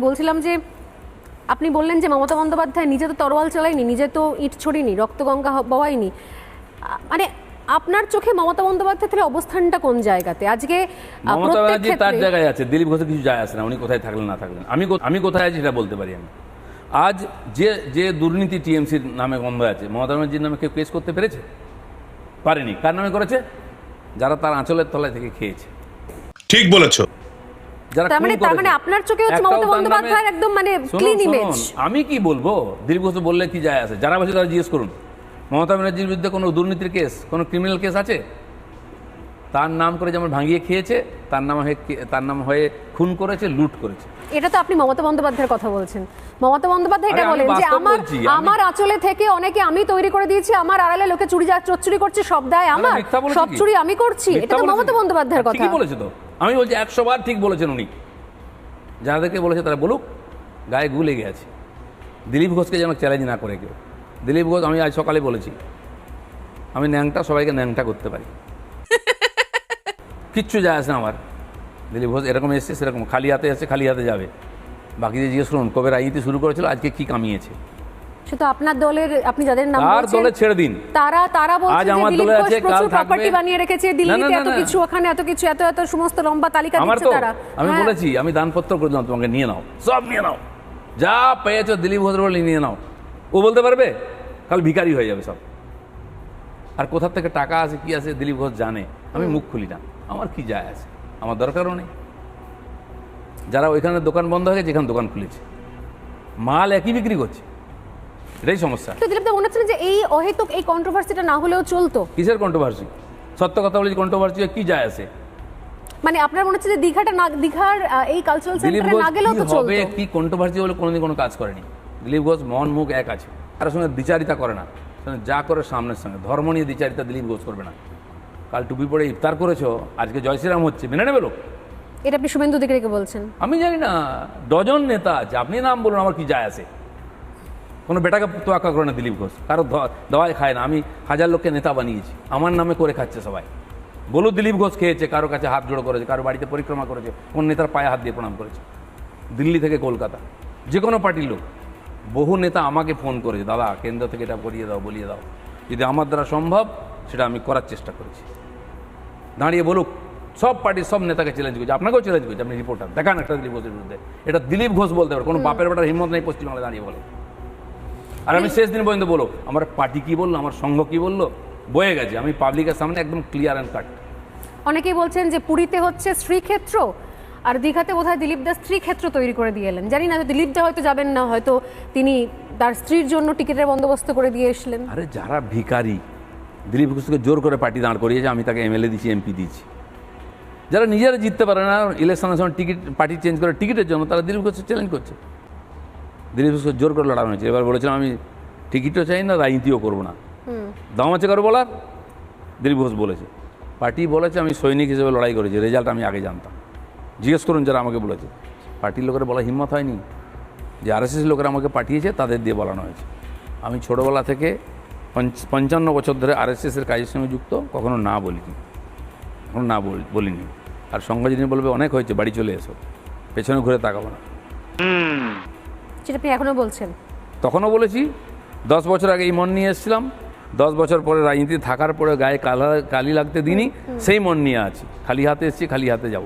বলছিলাম যে আপনি বললেন যে মমতা বন্দ্যোপাধ্যায় নিজে তো তরোয়াল চালায়নি নিজে তো ইট ছড়িনি রক্তগঙ্গা হ- বওয়ায়নি মানে আপনার চোখে মমতা বন্দ্যোপাধ্যায় তাহলে অবস্থানটা কোন জায়গাতে? আজকে মমতা ব্যানার্জি তার জায়গায় আছে দিলীপ ঘোষের কিছু যায় আসে না উনি কোথায় থাকলেন না থাকলেন। আমি আমি কোথায় আছি সেটা বলতে পারি আমি। আজ যে যে দুর্নীতি টিএমসির নামে গন্ধ আছে মমতা ব্যানার্জির নামে কেউ কেস করতে পেরেছে? পারেনি। কার নামে করেছে? যারা তার আঁচলের তলায় থেকে খেয়েছে। ঠিক বলেছ। যারা তার খুন মানে তার। মানে আপনার চোখে হচ্ছে মমতা বন্দ্যোপাধ্যায়ের একদম মানে ক্লিন ইমেজ আমি কি বলব? দিলীপ ঘোষ বললে কি যায় আছে? যারা বলছে তারা জিজ্ঞেস করুন। মমতা ব্যানার্জির বিরুদ্ধে কোনো দুর্নীতির কেস কোনো ক্রিমিনাল কেস আছে? তার নাম করে যেমন ভাঙিয়ে খেয়েছে তার নাম হয়ে তার নাম হয়ে খুন করেছে লুট করেছে। এটা তো আপনি মমতা বন্দ্যোপাধ্যায়ের কথা বলছেন। মমতা বন্দ্যোপাধ্যায় এটা বলেন যে আমার আমার আঁচলে থেকে অনেকে আমি তৈরি করে দিয়েছি আমার আড়ালে লোকে চুরি চুরি করছে সব দায় আমার। সব চুরি আমি করছি। এটা তো মমতা বন্দ্যোপাধ্যায়ের কথা। বলেছে তো। আমি বলছি, একশো বার ঠিক বলেছেন উনি। যাদেরকে বলেছে তারা বলুক, গায়ে গুলে গেছে দিলীপ ঘোষকে যেন চ্যালেঞ্জ না করে কেউ। দিলীপ ঘোষ, আমি আজ সকালে বলেছি, আমি ন্যাংটা, সবাইকে ন্যাংটা করতে পারি। কিচ্ছু যায় আসে আমার। দিলীপ ঘোষ এরকম এসছে, সেরকম। খালি হাতে এসছে, খালি হাতে যাবে। বাকি যে জিজ্ঞেস করুন, কবে রাজনীতি শুরু করেছিল, আজকে কি কামিয়েছে? শুধু আপনার দলের আপনি যাদের নাম বলছেন দলে ছেড়ে দিন। তারা তারা বলছে আজ আমার দলে আছে, কাল প্রপার্টি বানিয়ে রেখেছে দিল্লিতে এত কিছু ওখানে এত কিছু এত এত সমস্ত লম্বা তালিকা দিচ্ছে তারা। আমি হ্যাঁ। বলেছি আমি দানপত্র করে দিলাম তোমাকে নিয়ে নাও সব নিয়ে নাও। যা পেয়েছ দিলীপ ঘোষের বলে নিয়ে নাও। ও বলতে পারবে? কাল ভিখারি হয়ে যাবে সব। আর কোথার থেকে টাকা আছে কি আছে দিলীপ ঘোষ জানে। আমি মুখ খুলি না। আমার কি যায় আছে? আমার দরকারও নেই। যারা ওইখানে দোকান বন্ধ হয়ে গেছে এখানে দোকান খুলেছে। মাল একই বিক্রি করছে। এটাই সমস্যা। তো দিলীপ দা মনে হচ্ছে যে এই অহেতুক এই কন্ট্রোভার্সিটা না হলেও চলতো? কিসের কন্ট্রোভার্সি সত্য কথা বলেছি কন্ট্রোভার্সি কি যায় আছে? মানে আপনার মনে হচ্ছে যে দীঘাটা না দীঘার এই কালচারাল সেন্টারে না গেলেও তো চলতো। হবে কি কন্ট্রোভার্সি বলে কোনোদিন কোনো কাজ করেনি। দিলীপ ঘোষ মন মুখ এক আছে কারোর সঙ্গে দ্বিচারিতা করে না। যা করে সামনের সঙ্গে ধর্ম নিয়ে দ্বিচারিতা দিলীপ ঘোষ করবে না। কাল টুপি পরে ইফতার করেছ আজকে জয় শ্রীরাম হচ্ছে মেনে নেবে লোক? এটা আপনি শুভেন্দু দিকে বলছেন। আমি জানি না ডজন নেতা আছে আপনি নাম বলুন আমার কি যায় আছে। কোনো বেটাকে তোয়াক্কা করে না দিলীপ ঘোষ। কারও দ- দাওয়াই খায় না। আমি হাজার লোককে নেতা বানিয়েছি। আমার নামে করে খাচ্ছে সবাই। বলো দিলীপ ঘোষ খেয়েছে কারও কাছে হাত জোড়ো করেছে কারও বাড়িতে পরিক্রমা করেছে কোন নেতার পায়ে হাত দিয়ে প্রণাম করেছে। দিল্লি থেকে কলকাতা। যে কোনো পার্টির লোক। বহু নেতা আমাকে ফোন করেছে দাদা কেন্দ্র থেকে এটা করিয়ে দাও বলিয়ে দাও। যদি আমার দ্বারা সম্ভব সেটা আমি করার চেষ্টা করেছি। দাঁড়িয়ে বলুক সব পার্টির সব নেতাকে চ্যালেঞ্জ করছে। আপনাকেও চ্যালেঞ্জ করছে আপনি রিপোর্টার দেখান একটা দিলীপ ঘোষের বিরুদ্ধে। এটা দিলীপ ঘোষ বলতে পারে কোনো বাপের বেটার হিম্মত নেই পশ্চিমবাংলায় দাঁড়িয়ে বলে। আর আমি শেষ দিন পর্যন্ত বলো আমার পার্টি কি বলল? আমার সংঘ কি বলল? বয়ে গেছে। আমি পাবলিকের সামনে একদম ক্লিয়ার অ্যান্ড কাট অনেকেই বলছেন যে পুরীতে হচ্ছে শ্রীক্ষেত্র আর দীঘাতে বোধহয় দিলীপ দাস স্ত্রীক্ষেত্র তৈরি করে দিয়ে এলেন। জানি না দিলীপ দা হয়তো যাবেন না হয়তো তিনি তার স্ত্রীর জন্য টিকিটের বন্দোবস্ত করে দিয়ে এসলেন। আরে যারা ভিখারি দিলীপ ঘোষকে জোর করে পার্টি দাঁড় করিয়েছে আমি তাকে এমএলএ দিচ্ছি এমপি দিচ্ছি যারা নিজেরা জিততে পারে না ইলেকশনের সময় টিকিট পার্টি চেঞ্জ করে টিকিটের জন্য তারা দিলীপ ঘোষকে চ্যালেঞ্জ করছে। দিলীপ ঘোষকে জোর করে লড়ানো হয়েছে। এবার বলেছিলাম আমি টিকিটও চাই না রাজনীতিও করব না। দাম আছে কারও বলার? দিলীপ ঘোষ বলেছে। পার্টি বলেছে আমি সৈনিক হিসেবে লড়াই করেছি রেজাল্ট আমি আগে জানতাম। জিজ্ঞেস করুন যারা আমাকে বলেছে। পার্টির লোকের বলা হিম্মত হয়নি। যে আরএসএস লোকেরা আমাকে পাঠিয়েছে তাদের দিয়ে বলানো হয়েছে। আমি ছোটোবেলা থেকে পঞ্চ- পঞ্চান্ন বছর ধরে আরএসএসের কাজের সঙ্গে যুক্ত কখনো না বলিনি। কখনো না বল- বলিনি। আর সঙ্গে যিনি বলবে অনেক হয়েছে বাড়ি চলে এসো। পেছনে ঘুরে তাকাবো না। সেটা আপনি এখনও বলছেন। তখনও বলেছি দশ বছর আগে এই মন নিয়ে এসেছিলাম দশ বছর পরে রাজনীতি থাকার পরে গায়ে কালা কালি লাগতে দিনই সেই মন নিয়ে আছি। খালি হাতে এসেছি খালি হাতে যাব।